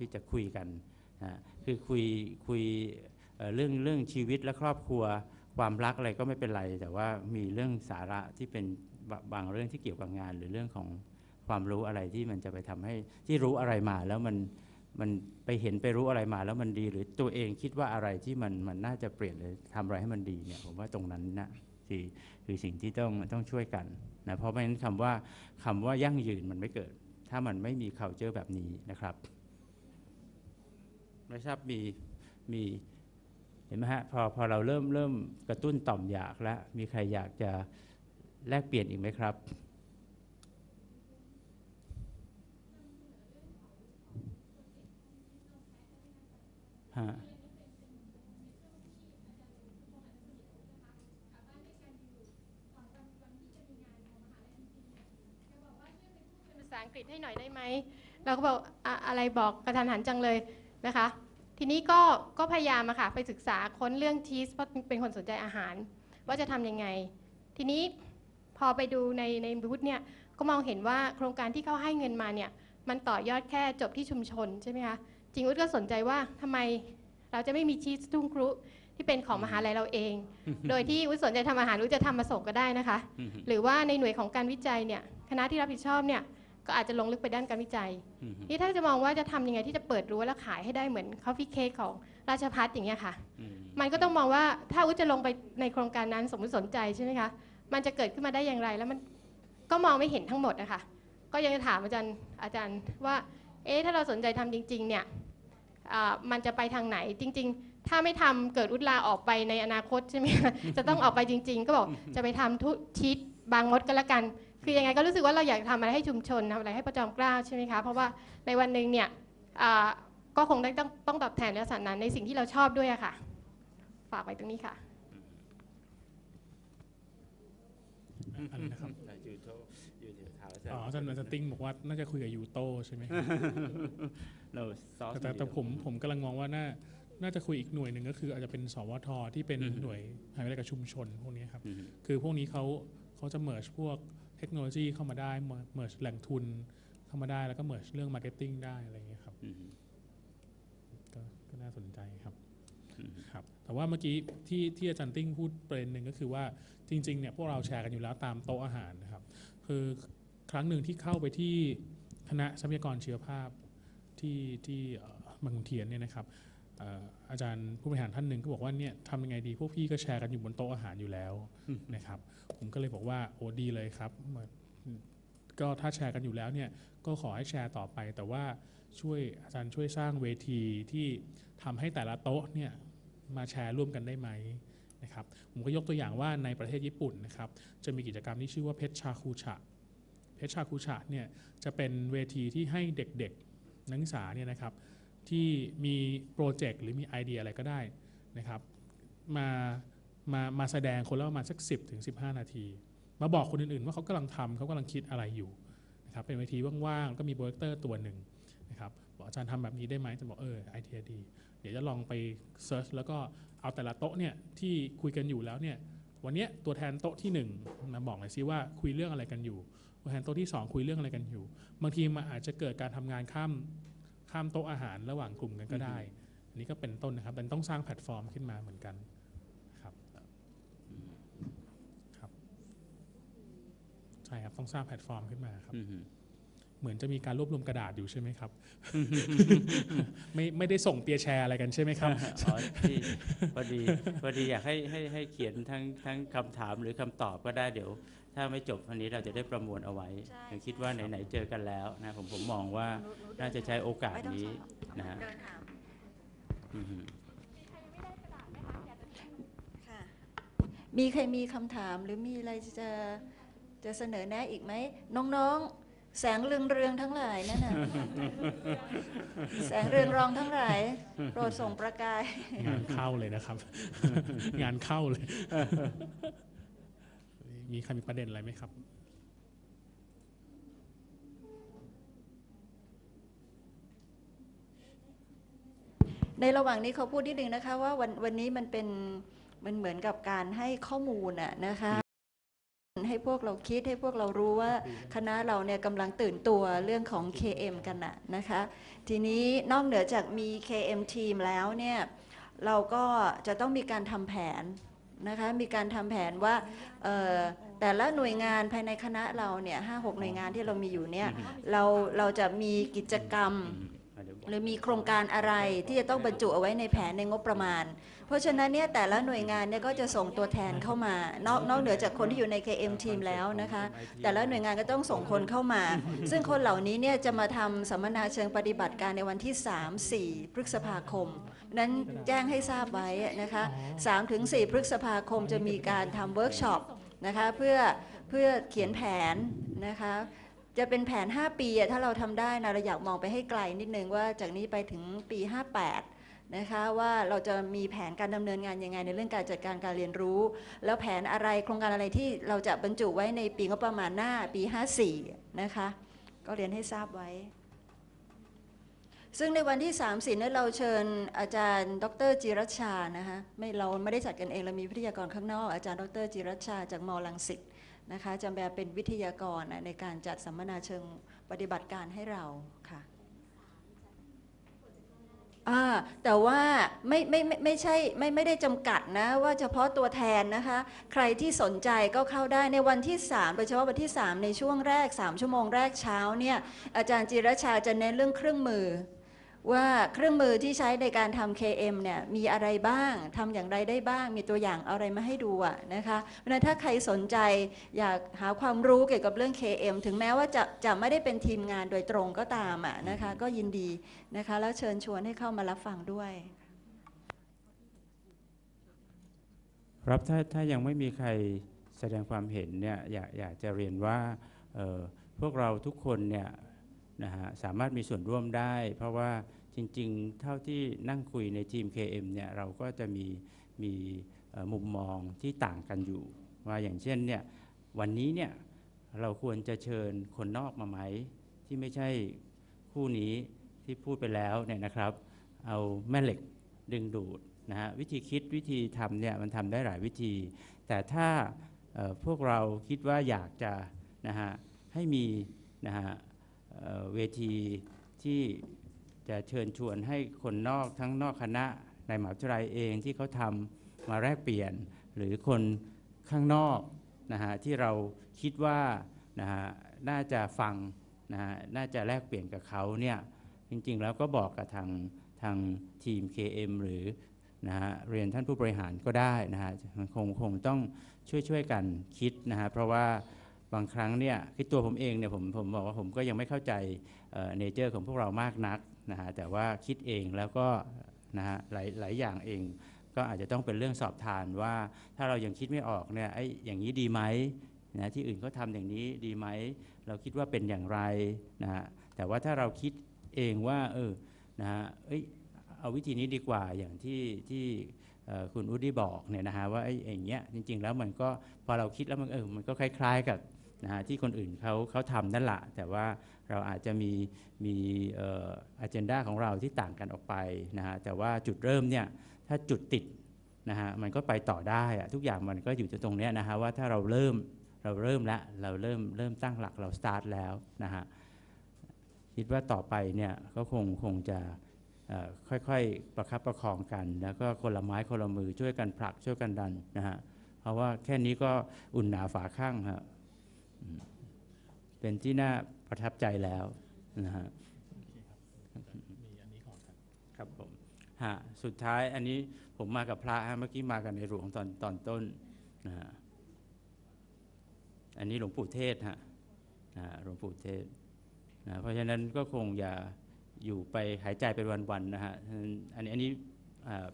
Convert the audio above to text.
ที่จะคุยกันนะคือคุยคุยเเรื่องเรื่องชีวิตและครอบครัวความรักอะไรก็ไม่เป็นไร แต่ว่ามีเรื่องสาระที่เป็นบบางเรื่องที่เกี่ยวกับงาน หรือเรื่องของความรู้อะไรที่มันจะไปทำให้ที่รู้อะไรมาแล้วมันมันไปเห็นไปรู้อะไรมาแล้วมันดี หรือตัวเองคิดว่าอะไรที่มันมันน่าจะเปลี่ยนเลยทำอะไรให้มันดีเนี่ยผมว่าตรงนั้นนะคือคือสิ่งที่ต้องต้องช่วยกันนะเพราะไม่งั้นคำว่าคำว่ายั่งยืนมันไม่เกิด ถ้ามันไม่มี culture แบบนี้นะครับ ไม่ทราบมีมีเห็นไหมฮะพอพอเราเริ่มเริ่มกระตุ้นต่อมอยากแล้วมีใครอยากจะแลกเปลี่ยนอีกไหมครับฮะภาษาอังกฤษให้หน่อยได้ไหม เราก็บอกอะอะไรบอกกระทันหันจังเลยนะคะ ทีนี้ก็ก็พยายามอะค่ะไปศึกษาค้นเรื่องชีสเพราะเป็นคนสนใจอาหาร ว่าจะทำยังไง ทีนี้พอไปดูในในบูธเนี่ยก็มองเห็นว่าโครงการที่เขาให้เงินมาเนี่ยมันต่อยอดแค่จบที่ชุมชนใช่ไหมคะจริงอุดก็สนใจว่าทำไมเราจะไม่มีชีสทุ่งครุที่เป็นของมหาลัยเราเอง โดยที่อุดสนใจทำอาหารอุดจะทำมาส่งก็ได้นะคะอืมหรือว่าในหน่วยของการวิจัยเนี่ยคณะที่รับผิดชอบเนี่ย ก็อาจจะลงลึกไปด้านการวิจัยอืมนี่ถ้าจะมองว่าจะทำยังไงที่จะเปิดรั้วและขายให้ได้เหมือนคอฟฟี่เค้กของราชพัฒอย่างเงี้ยค่ะอืมมันก็ต้องมองว่าถ้าอุจจะลงไปในโครงการนั้นสมมติสนใจใช่ไหมคะ มันจะเกิดขึ้นมาได้อย่างไร แล้วมันก็มองไม่เห็นทั้งหมดนะคะก็ยังจะถามอาจารย์อาจารย์ว่า เอ๊ะถ้าเราสนใจทำจริง ๆ เนี่ยอ่ามันจะไปทางไหนจริง ๆ ถ้าไม่ทำเกิดอุดลาออกไปในอนาคตใช่ไหมคะจะต้องออกไปจริง ๆ ก็บอกจะไปทำทุชีตบางมดก็แล้วกัน คือยังไงก็รู้สึกว่าเราอยากทำอะไรให้ชุมชนทำอะไรให้ประจอมเกล้าใช่ไหมคะ เพราะว่าในวันหนึ่งเนี่ยอ่าก็คงได้ต้องต้องตอบแทนลักษณะนั้นในสิ่งที่เราชอบด้วยอะค่ะ ฝากไว้ตรงนี้ค่ะอะไรนะครับอยู่โทอยู่ที่ข่าวอ๋ออาจารย์อาจารย์ติ้งบอกว่าน่าจะคุยกับยูโตใช่ไหมเราซอสแต่แต่แต่ผมผมกำลังมองว่าน่าน่าจะคุยอีกหน่วยหนึ่งก็คืออาจจะเป็นสวทที่เป็นหน่วยหาวิทยาลัยกับชุมชนพวกนี้ครับอืมคือพวกนี้เขาเขาจะเมิร์ชพวก เทคโนโลยีเข้ามาได้เมิร์ชแหล่งทุนเข้ามาได้แล้วก็เมิร์ชเรื่องมาร์เก็ตติ้งได้อะไรอย่างเงี้ยครับอืมก็ก็น่าสนใจครับอืมครับแต่ว่าเมื่อกี้ที่ที่อาจารย์ติ้งพูดประเด็นหนึ่งก็คือว่าจริงๆเนี่ยพวกเราแชร์กันอยู่แล้วตามโต๊ะอาหารนะครับ คือครั้งหนึ่งที่เข้าไปที่คณะทรัพยากรชีวภาพที่ที่เอ่อบางขุนเทียนเนี่ยนะครับเอ่ออาจารย์ผู้บริหารท่านหนึ่งก็บอกว่าเนี่ยทำยังไงดีพวกพี่ก็แชร์กันอยู่บนโต๊ะอาหารอยู่แล้วนะครับ ผมก็เลยบอกว่าโอ้ดีเลยครับเหมือนก็ถ้าแชร์กันอยู่แล้วเนี่ยก็ขอให้แชร์ต่อไป แต่ว่าช่วยอาจารย์ช่วยสร้างเวทีที่ทำให้แต่ละโต๊ะเนี่ยมาแชร์ร่วมกันได้ไหมนะครับผมก็ยกตัวอย่างว่าในประเทศญี่ปุ่นนะครับจะมีกิจกรรมที่ชื่อว่าเพชรชาคูชะเพชรชาคูชะเนี่ยจะเป็นเวทีที่ให้เด็กๆนักศึกษาเนี่ยนะครับ ที่มีโปรเจกต์หรือมีไอเดียอะไรก็ได้นะครับมามามาแสดงคนละประมาณสัก 10ถึง15 นาที มาบอกคนอื่นๆ ว่าเขากำลังทำเขากำลังคิดอะไรอยู่นะครับเป็นเวทีว่างๆก็มีโปรเจคเตอร์ตัวหนึ่งนะครับบอกอาจารย์ทำแบบนี้ได้ไหมจารย์บอกเออไอเดียดี เดี๋ยวจะลองไปเซิร์ชแล้วก็เอาแต่ละโต๊ะเนี่ยที่คุยกันอยู่แล้วเนี่ยวันนี้ตัวแทนโต๊ะที่1มาบอกหน่อยซิว่าคุยเรื่องอะไรกันอยู่ตัวแทนโต๊ะที่ 2 คุยเรื่องอะไรกันอยู่ บางทีมันอาจจะเกิดการทำงานข้าม ข้ามโต๊ะอาหารระหว่างกลุ่มกันก็ได้ อันนี้ก็เป็นต้นนะครับแต่ต้องสร้างแพลตฟอร์มขึ้นมาเหมือนกันครับครับใช่ครับต้องสร้างแพลตฟอร์มขึ้นมาครับอืมเหมือนจะมีการรวบรวมกระดาษอยู่ใช่ไหมครับ ไม่ไม่ได้ส่งเปียร์แชร์อะไรกันใช่ไหมครับอ๋อที่พอดีพอดีอยากให้ให้ให้เขียนทั้งทั้งคำถามหรือคำตอบก็ได้เดี๋ยว ถ้าไม่จบวันนี้เราจะได้ประมวลเอาไว้ใช่ผมคิดว่าไหนๆเจอกันแล้วนะผมผมมองว่าหหเดิน่าจะใช้โอกาสไม่ต้องนี้สอบนะฮะเดินถามอืมค่ะมีใครมีคำถามหรือมีอะไรจะจะเสนอแนะอีกไหม น้องๆ แสงเรืองเรืองๆทั้งหลายนั่นน่ะแสงเรืองรองทั้งหลาย โปรดส่งประกาย งานเข้าเลยนะครับ งานเข้าเลย มีใครมีประเด็นอะไรไหมครับ ในระหว่างนี้เขาพูดนิดนึงนะคะว่าวันวันนี้มันเป็นมันเหมือนกับการให้ข้อมูลอะนะคะให้พวกเราคิดให้พวกเรารู้ว่าคณะเราเนี่ยกำลังตื่นตัวเรื่องของ KM กันนะนะคะ ทีนี้นอกเหนือจากมี KM ทีมแล้วเนี่ยเราก็จะต้องมีการทำแผน นะคะมีการทำแผนว่าเอ่อแต่ละหน่วยงานภายในคณะเราเนี่ยห้าหกหน่วยงานที่เรามีอยู่เนี่ยเราเราจะมีกิจกรรม หรือมีโครงการอะไรที่จะต้องบรรจุเอาไว้ในแผนในงบประมาณ เพราะฉะนั้นเนี่ยแต่ละหน่วยงานเนี่ยก็จะส่งตัวแทนเข้ามานอกนอกเหนือจากคนที่อยู่ใน KM ทีมแล้วนะคะ แต่ละหน่วยงานก็ต้องส่งคนเข้ามา ซึ่งคนเหล่านี้เนี่ยจะมาทำสัมมนาเชิงปฏิบัติการในวันที่ 3-4 พฤษภาคม นั้นแจ้งให้ทราบไว้นะคะ3-4 พฤษภาคมจะมีการทำเวิร์กช็อปนะคะเพื่อเพื่อเขียนแผนนะคะ จะเป็นแผน 5 ปีถ้าเราทำได้นะเราอยากมองไปให้ไกลนิดนึงว่าจากนี้ไปถึงปี 58 นะคะว่าเราจะมีแผนการดำเนินงานยังไง ในเรื่องการจัดการการเรียนรู้ แล้วแผนอะไรโครงการอะไรที่เราจะบรรจุไว้ในปีงบประมาณหน้าปี 54 นะคะ ก็เรียนให้ทราบไว้ ซึ่งในวันที่ 3 สิเนี่ยเราเชิญอาจารย์ ดรจิรัชชานะคะไม่เราไม่ได้จัดกันเองเรามีวิทยากรข้างนอกอาจารย์ดรจิรัชชาจากมลังสิต นะคะจะมาเป็นวิทยากรในการจัดสัมมนาเชิงปฏิบัติการให้เราค่ะแต่ว่าไม่ไม่ไม่ไม่ใช่ไม่ไม่ได้จำกัดนะว่าเฉพาะตัวแทนนะคะ ใครที่สนใจก็เข้าได้ในวันที่3โดยเฉพาะวันที่ 3 ในช่วงแรก 3 ชั่วโมงแรกเช้าเนี่ยอาจารย์จิรชาจะเน้นเรื่องเครื่องมือ ว่าเครื่องมือที่ใช้ในการทำ KM เนี่ยมีอะไรบ้างทำอย่างไรได้บ้าง มีตัวอย่างเอาอะไรมาให้ดูอะนะคะเพราะฉะนั้นถ้าใครสนใจอยากหาความรู้เกี่ยวกับเรื่อง KM ถึงแม้ว่าจะจะไม่ได้เป็นทีมงานโดยตรงก็ตามอะนะคะก็ยินดีนะคะแล้วเชิญชวนให้เข้ามารับฟังด้วย ครับถ้าถ้ายังไม่มีใครแสดงความเห็นเนี่ยอยากอยากจะเรียนว่าพวกเราทุกคนเนี่ย นะฮะสามารถมีส่วนร่วมได้ เพราะว่าจริงๆ เท่าที่นั่งคุยในทีม KM เนี่ยเราก็จะมีมีมุมมองที่ต่างกันอยู่ ว่าอย่างเช่นเนี่ยวันนี้เนี่ยเราควรจะเชิญคนนอกมาไหม ที่ไม่ใช่คู่นี้ที่พูดไปแล้วเนี่ยนะครับ เอาแม่เหล็กดึงดูดนะฮะวิธีคิดวิธีทำเนี่ยมันทำได้หลายวิธี แต่ถ้าพวกเราคิดว่าอยากจะนะฮะให้มีนะฮะ เวทีที่จะเชิญชวนให้คนนอกทั้งนอกคณะในมหาวิทยาลัยเองที่เขาทำมาแลกเปลี่ยน หรือคนข้างนอกนะฮะที่เราคิดว่านะฮะน่าจะฟังนะฮะน่าจะแลกเปลี่ยนกับเขาเนี่ยจริงๆแล้วก็บอกกับทางทางทีม KM หรือนะฮะเรียนท่านผู้บริหารก็ได้นะฮะคงคงต้องช่วยช่วยกันคิดนะฮะเพราะว่า บางครั้งเนี่ยคือตัวผมเองเนี่ยผมผมบอกว่าผมก็ยังไม่เข้าใจเนเจอร์ของพวกเรามากนักนะฮะแต่ว่าคิดเองแล้วก็นะฮะหลายหลายอย่างเอง ก็อาจจะต้องเป็นเรื่องสอบทานว่าถ้าเรายังคิดไม่ออกเนี่ยไอ้อย่างนี้ดีไหมนะที่อื่นเขาทำอย่างนี้ดีไหม เราคิดว่าเป็นอย่างไรนะฮะแต่ว่าถ้าเราคิดเองว่าเออนะฮะเอ้ยเอาวิธีนี้ดีกว่าอย่างที่ที่คุณอุดดี้บอกเนี่ยนะฮะว่าไอ้อย่างเงี้ยจริง ๆ แล้วมันก็พอเราคิดแล้วมันเออมันก็คล้าย ๆ กับ นะฮะที่คนอื่นเขาเขาทำนั่นแหละแต่ว่าเราอาจจะมีมีเอ่ออเจนดาของเราที่ต่างกันออกไปนะฮะแต่ว่าจุดเริ่มเนี่ยถ้าจุดติดนะฮะมันก็ไปต่อได้อะทุกอย่างมันก็อยู่ตรงเนี้ยนะฮะว่าถ้าเราเริ่มเราเริ่มแล้วเราเริ่มเริ่มตั้งหลักเราสตาร์ทแล้วนะฮะคิดว่าต่อไปเนี่ยก็คงคงจะค่อยๆ ประคับประคองกัน แล้วก็คนละไม้คนละมือช่วยกันผลักช่วยกันดันนะฮะเพราะว่าแค่นี้ก็อุ่นหนาฝาข้างฮะอืม เป็นที่น่าประทับใจแล้วนะฮะมีอันนี้ก่อนครับครับผมฮะสุดท้ายอันนี้ผมมากับพระฮะเมื่อกี้มากันในหลวงตอนตอนต้นนะฮะอันนี้หลวงปู่เทศฮะนะหลวงปู่เทศนะเพราะฉะนั้นก็คงอย่าอยู่ไปหายใจเป็นวันๆนะฮะอันนี้อันนี้อ่า